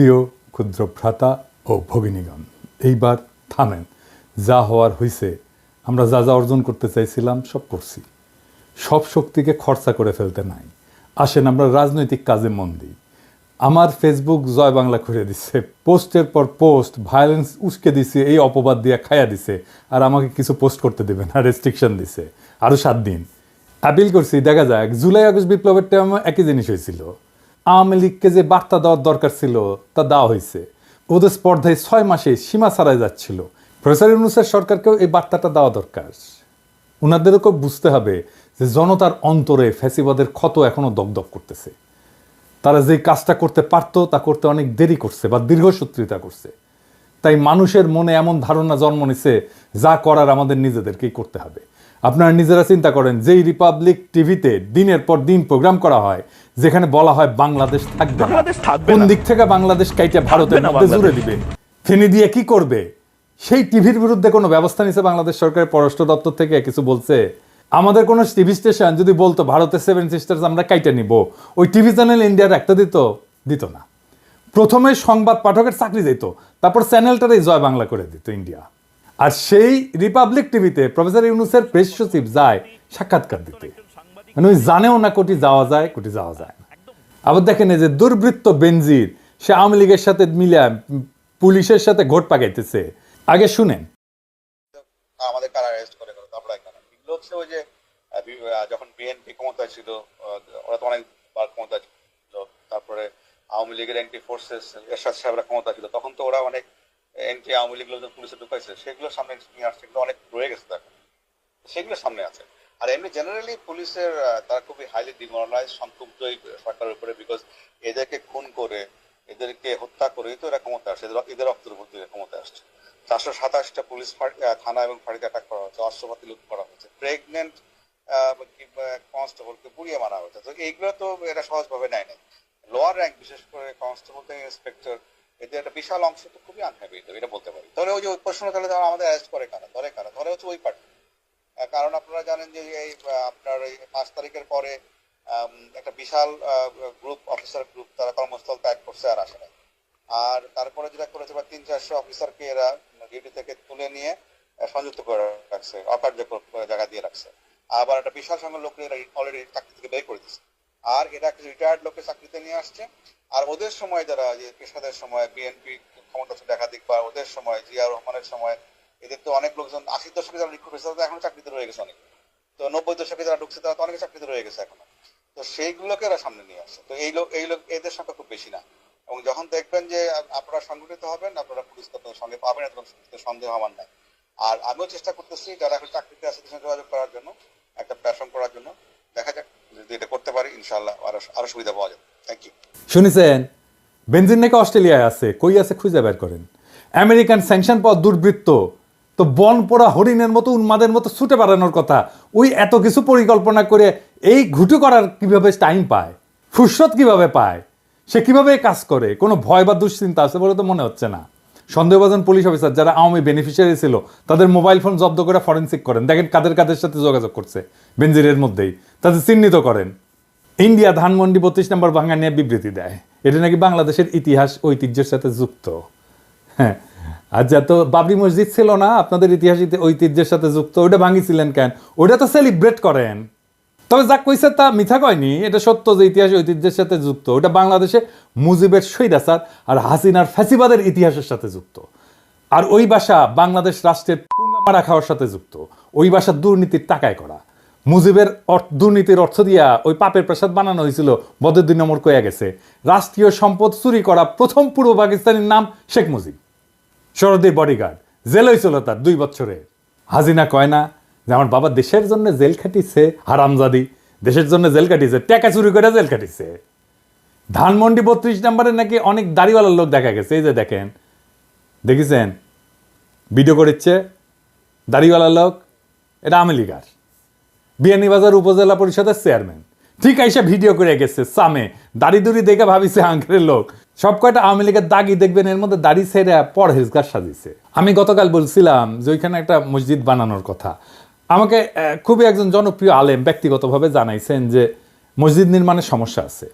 প্রিয় ক্ষুদ্র ভ্রাতা ও ভগিনীগণ, এইবার থামেন। যা হওয়ার হইছে, আমরা যা যা অর্জন করতে চাইছিলাম সব করছি। সব শক্তিকে খরচা করে ফেলতে নাই। আসেন আমরা রাজনৈতিক কাজে মন দিই। আমার ফেসবুক জয় বাংলা খুঁজে দিচ্ছে পোস্টের পর পোস্ট ভায়োলেন্স উস্কে দিছে, এই অপবাদ দিয়ে খায়া দিছে, আর আমাকে কিছু পোস্ট করতে দেবে না রেস্ট্রিকশন দিছে। আরও সাত দিন। আপিল করছি, দেখা যাক, জুলাই, আগস্ট বিপ্লবের টাইমে একই জিনিস হয়েছিল আওয়ামী লীগকে যে বার্তা দেওয়ার দরকার ছিল, তা দেওয়া হয়েছে। ওদের স্পর্ধায় ছয় মাসে সীমা ছাড়াই যাচ্ছিল। প্রফেসর ইউনুসের সরকারকেও এই বার্তাটা দেওয়া দরকার। ওনাদেরকেও বুঝতে হবে যে জনতার অন্তরে ফ্যাসিবাদের ক্ষত এখনও দগদগ করতেছে। তারা যে কাজটা করতে পারতো, তা করতে অনেক দেরি করছে বা দীর্ঘসূত্রিতা করছে। তাই মানুষের মনে এমন ধারণা জন্ম নিছে, যা করার আমাদের নিজেদেরকেই করতে হবে। আপনারা নিজেরা চিন্তা করেন, যেই রিপাবলিক টিভিতে দিনের পর দিন প্রোগ্রাম করা হয় যেখানে বলা হয় বাংলাদেশ থাকবে বাংলাদেশ থাকবে কোন দিক থেকে বাংলাদেশ কাইটা ভারতের মধ্যে জুড়ে দিবে? ফেনি দিয়ে কি করবে? সেই টিভির বিরুদ্ধে কোনো ব্যবস্থা নিছে বাংলাদেশ সরকারের পররাষ্ট্র দপ্তর থেকে? কিছু বলছে? আমাদের কোনো টিভি স্টেশন যদি বলতো ভারতের সেভেন সিস্টার্স আমরা কাইটা নিব। ওই টিভি চ্যানেল ইন্ডিয়ার একটা দিত দিত না। প্রথমে সংবাদ পাঠকের চাকরি যেত তারপর চ্যানেলটারই জয় বাংলা করে দিত ইন্ডিয়া। আর সেই রিপাবলিক টিভিতে প্রফেসর ইউনুসের প্রেস সচিব যায় সাক্ষাৎকার দিতে। মানে ওই জানেও না কোটি যাওয়া যায়, কোটি যাওয়া যায় না। আবার দেখেন এই যে দুর্বৃত্ত বেনজির, সে আওয়ামী লীগের সাথে মিলে পুলিশের সাথে ঘোট পাকাইতেছে। আগে শুনেন। আমাদের কারা অ্যারেস্ট করে আমরা এগুলো হচ্ছে ওই যে যখন বিএনপি ক্ষমতায় ছিল ওরা তো অনেকবার ক্ষমতায় ছিল। তারপরে আওয়ামী লীগের এন্টি ফোর্সেস এরশাদ সাহেবরা ক্ষমতা ছিল। তখন তো ওরা অনেক এন্টি আওয়ামী লীগ লোকজন পুলিশে ঢুকাইছে। সেগুলো সামনে নিয়ে আসছে। এগুলো অনেক রয়ে গেছে দেখো সেগুলো সামনে আছে। আর এমনি জেনারেলি পুলিশের তারা খুবই হাইলি ডিমোরালাইজ এই সরকারের উপরে বিকজ এদেরকে খুন করে, এদেরকে হত্যা করে তো এরা ক্ষমতা আসছে, এদের- উপর ক্ষমতা আসছে। চারশো সাতাশটা পুলিশ থানা এবং ফাঁড়িতে অ্যাটাক করা হয়েছে, অস্ত্রপাতি লুট করা হয়েছে। প্রেগনেন্ট কনস্টেবলকে পুড়িয়ে মারা হয়েছে। তো এইগুলো তো এরা সহজভাবে নেয় নাই। লোয়ার র্যাঙ্ক বিশেষ করে কনস্টেবল থেকে ইন্সপেক্টর এদের একটা বিশাল অংশ তো খুবই আনহ্যাপি এটা বলতে পারি। তাহলে ওই যে প্রশ্ন তাহলে আমাদের অ্যারেস্ট করে কারা? ধরে কারা? ধরে হচ্ছে ওই পার্টি কারণ আপনারা জানেন এই আপনার এই পাঁচ তারিখের পরে একটা বিশাল গ্রুপ অফিসার গ্রুপ তারা কর্মস্থল ত্যাগ করছে আর আসে আর তারপরে যেটা করেছে, বা তিন চারশো অফিসারকে এরা ডিউটি থেকে তুলে নিয়ে সংযুক্ত করে রাখছে, অকার্যকর জায়গা দিয়ে রাখছে। আবার একটা বিশাল সংখ্যক লোক এরা অলরেডি চাকরি থেকে বের করে দিচ্ছে আর এরা একটা রিটায়ার্ড লোককে চাকরিতে নিয়ে আসছে। আর ওদের সময় যারা, যে পেশাদের সময় বিএনপি ক্ষমতা একাধিক, বা ওদের সময়, জিয়া রহমানের সময়, এদের তো অনেক লোকজন, আশির দশকে যারা রিক্রুট হয়েছে, তারা এখন চাকরিতে রয়ে গেছে অনেক। তো নব্বই দশকে যারা ঢুকছে, তারা তো অনেকে চাকরিতে রয়ে গেছে এখনও। তো সেইগুলোকে এরা সামনে নিয়ে আসছে তো এই লোক এই লোক এদের সংখ্যা খুব বেশি না। এবং যখন দেখবেন যে আপনারা সংগঠিত হবেন, আপনারা পুলিশ আপনাদের সঙ্গে পাবেন এরকম সন্দেহ আমার নাই। আর আমিও চেষ্টা করতেছি যারা এখন চাকরিতে আছে, তাদের যোগাযোগ করার জন্য, একটা প্ল্যাটফর্ম করার জন্য। দেখা যাক, যদি এটা করতে পারি ইনশাল্লাহ আরও আরও সুবিধা পাওয়া যাবে। থ্যাংক ইউ শুনেছেন? বেনজিন নাকি অস্ট্রেলিয়ায় আছে, কই আছে খুঁজে বের করেন? আমেরিকান স্যাংশন পাওয়া দুর্বৃত্ত তো বন পোড়া হরিণের মতো, উন্মাদের মতো ছুটে বেড়ানোর কথা। ওই এত কিছু পরিকল্পনা করে এই ঘুটু করার কীভাবে টাইম পায়? ফুরসত কীভাবে পায়? সে কীভাবে কাজ করে? কোনো ভয় বা দুশ্চিন্তা আছে বলে তো মনে হচ্ছে না। সন্দেহভাজন পুলিশ অফিসার যারা আওয়ামী বেনিফিশিয়ারি ছিল, তাদের মোবাইল ফোন জব্দ করে ফরেন্সিক করেন। দেখেন কাদের কাদের সাথে যোগাযোগ করছে বেনজিরের মধ্যেই। তাদের চিহ্নিত করেন। ইন্ডিয়া ধানমন্ডি বত্রিশ নম্বর ভাঙা নিয়ে বিবৃতি দেয়। এটা নাকি বাংলাদেশের ইতিহাস ঐতিহ্যের সাথে যুক্ত? হ্যাঁ যা তো বাবরি মসজিদ ছিল না, আপনাদের ইতিহাস ঐতিহ্যের সাথে যুক্ত, ওইটা ভাঙিছিলেন কেন? ওইটা তো সেলিব্রেট করেন। তবে যা কইছে তা মিথ্যা কয়নি, এটা সত্য যে ইতিহাস ঐতিহ্যের সাথে যুক্ত ওটা বাংলাদেশে মুজিবের সৈরাচার আর হাসিনার ফ্যাসিবাদের ইতিহাসের সাথে যুক্ত। আর ওই বাসা বাংলাদেশ রাষ্ট্রের পুঙ্গা মারা খাওয়ার সাথে যুক্ত, ওই বাসা দুর্নীতির টাকায় করা। মুজিবের দুর্নীতির অর্থ দিয়া ওই পাপের প্রসাদ বানানো হয়েছিল বদর দুই নম্বর কয়ে গেছে, রাষ্ট্রীয় সম্পদ চুরি করা প্রথম পূর্ব পাকিস্তানের নাম শেখ মুজিব। শরদের বডিগার্ড জেল হয়েছিল তার দুই বছরে। হাজিনা কয় না যে আমার বাবা দেশের জন্য জেল খাটিছে, হারামজাদি, দেশের জন্য জেল কাটিছে টাকা চুরি করে জেল কাটিছে ধানমন্ডি বত্রিশ নম্বরে নাকি অনেক দাড়িওয়ালার লোক দেখা গেছে, এই যে দেখেন। দেখেছেন? ভিডিও করেছে দাড়িওয়ালা লোক, এটা আমেলিকার বিয়ানীবাজার উপজেলা পরিষদের চেয়ারম্যান ঠিক আইসা ভিডিও করে গেছে, সামে। দাড়ি দুড়ি দেখে ভাবিছে আঙ্কেলের লোক। সব কয়টা আওয়ামী লীগের দাগি দেখবেন, এর মধ্যে দাড়ি ছেড়ে পরহেজগার সাজিছে আমি গতকাল বলছিলাম যে ওইখানে একটা মসজিদ বানানোর কথা। আমাকে খুবই একজন জনপ্রিয় আলেম ব্যক্তিগতভাবে জানাইছেন যে মসজিদ নির্মাণের সমস্যা আছে।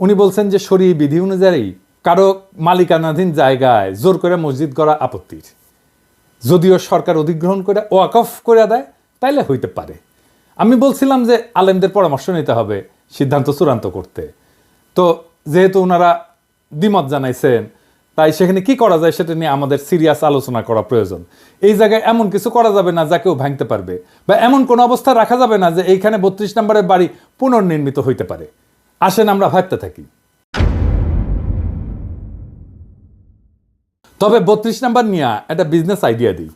উনি বলছেন যে শরী বিধি অনুযায়ী কারও মালিকানাধীন জায়গায় জোর করে মসজিদ করা আপত্তির। যদিও সরকার অধিগ্রহণ করে ওয়াকফ করে দেয়, তাইলে হইতে পারে। আমি বলছিলাম যে আলেমদের পরামর্শ নিতে হবে, সিদ্ধান্ত চূড়ান্ত করতে। তো যেহেতু ওনারা দ্বিমত জানাইছেন, তাই সেখানে কি করা যায় সেটা নিয়ে আমাদের সিরিয়াস আলোচনা করা প্রয়োজন। এই জায়গায় এমন কিছু করা যাবে না যা কেউ ভাঙতে পারবে, বা এমন কোনো অবস্থা রাখা যাবে না যে এইখানে বত্রিশ নম্বরের বাড়ি পুনর্নির্মিত হইতে পারে। আসেন আমরা ভাবতে থাকি। তবে বত্রিশ নাম্বার নিয়ে একটা বিজনেস আইডিয়া দিই।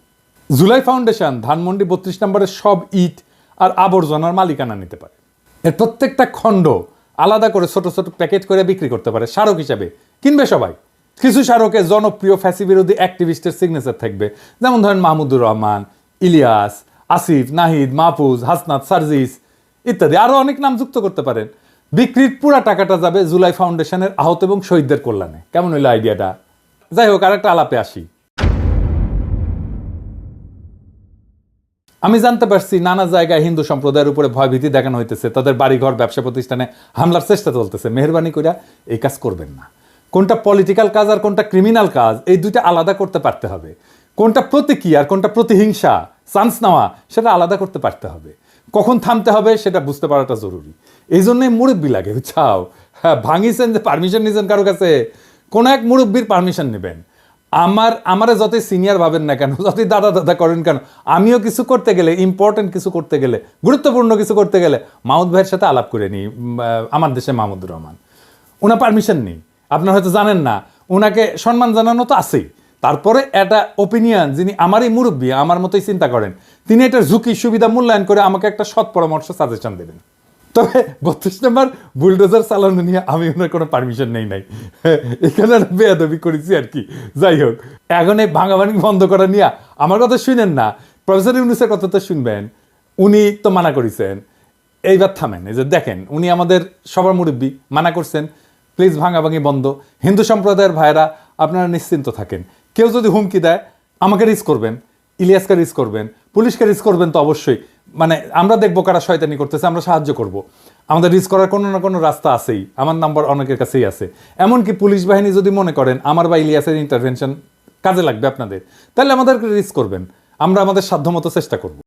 জুলাই ফাউন্ডেশন ধানমন্ডি বত্রিশ নম্বরের সব ইট আর আবর্জনার মালিকানা নিতে পারে। এর প্রত্যেকটা খণ্ড আলাদা করে ছোট ছোট প্যাকেট করে বিক্রি করতে পারে, স্মারক হিসাবে। কিনবে সবাই। কিছু স্মারকে জনপ্রিয় ফ্যাসি বিরোধী অ্যাক্টিভিস্টের সিগনেচার থাকবে। যেমন ধরেন মাহমুদুর রহমান, ইলিয়াস, আসিফ, নাহিদ, মাহফুজ, হাসনাত, সার্জিস ইত্যাদি। আরও অনেক নাম যুক্ত করতে পারেন। বিক্রির পুরা টাকাটা যাবে জুলাই ফাউন্ডেশনের আহত এবং শহীদদের কল্যাণে। কেমন হইল আইডিয়াটা যাই হোক আর একটা আলাপে আসি। আমি জানতে পারছি নানা জায়গায় হিন্দু সম্প্রদায়ের উপরে ভয়ভীতি দেখানো হইতেছে। তাদের বাড়িঘর, ব্যবসা প্রতিষ্ঠানে হামলার চেষ্টা চলতেছে। মেহরবানি করে এই কাজ করবেন না। কোনটা পলিটিক্যাল কাজ আর কোনটা ক্রিমিনাল কাজ, এই দুইটা আলাদা করতে পারতে হবে। কোনটা প্রতীকী আর কোনটা প্রতিহিংসা চান্স নেওয়া, সেটা আলাদা করতে পারতে হবে। কখন থামতে হবে সেটা বুঝতে পারাটা জরুরি। এই জন্যই মুরব্বী লাগে, বুঝছাও? হ্যাঁ ভাঙিছেন যে পারমিশন নিয়েছেন কারও কাছে? কোন এক মুরব্বীর পারমিশন নেবেন। আমার, আমারে যতই সিনিয়র ভাবেন না কেন, যতই দাদা দাদা করেন কেন, আমিও কিছু করতে গেলে ইম্পর্টেন্ট কিছু করতে গেলে, গুরুত্বপূর্ণ কিছু করতে গেলে, মাহমুদ ভাইয়ের সাথে আলাপ করে নিই আমার দেশে মাহমুদুর রহমান। ওনার পারমিশন নেই। আপনার হয়তো জানেন না ওনাকে সম্মান জানানো তো আছেই। তারপরে একটা ওপিনিয়ন যিনি আমারই মুরব্বী, আমার মতোই চিন্তা করেন, তিনি এটার ঝুঁকি, সুবিধা মূল্যায়ন করে আমাকে একটা সৎ পরামর্শ সাজেশন দেবেন। তবে বত্রিশ নম্বর বুলডোজার চালানো নিয়ে আমি ওনার কোনো পারমিশন নেই নাই। এখানে বেয়াদবি করেছি আর কি। যাই হোক এখন এই ভাঙাভাঙি বন্ধ করা নিয়ে আমার কথা শুনেন না। প্রফেসর ইউনুসের কথা তো শুনবেন। উনি তো মানা করেছেন। এইবার থামেন, এই যে দেখেন, উনি আমাদের সবার মুরব্বী, মানা করছেন। প্লিজ ভাঙাভাঙি বন্ধ। হিন্দু সম্প্রদায়ের ভাইরা আপনারা নিশ্চিন্ত থাকেন। কেউ যদি হুমকি দেয়, আমাকে রিস্ক করবেন, ইলিয়াসকে রিস্ক করবেন, পুলিশকে রিস্ক করবেন তো অবশ্যই। মানে আমরা দেখব কারা শয়তানি করতেছে, আমরা সাহায্য করব। আমাদের রিস্ক করার কোনো না কোনো রাস্তা আছেই, আমার নাম্বার অনেকের কাছেই আছে। এমনকি পুলিশ বাহিনী যদি মনে করেন, আমার বা ইলিয়াসের ইন্টারভেনশন কাজে লাগবে আপনাদের, তাহলে আমাদেরকে রিস্ক করবেন। আমরা আমাদের সাধ্যমতো চেষ্টা করব।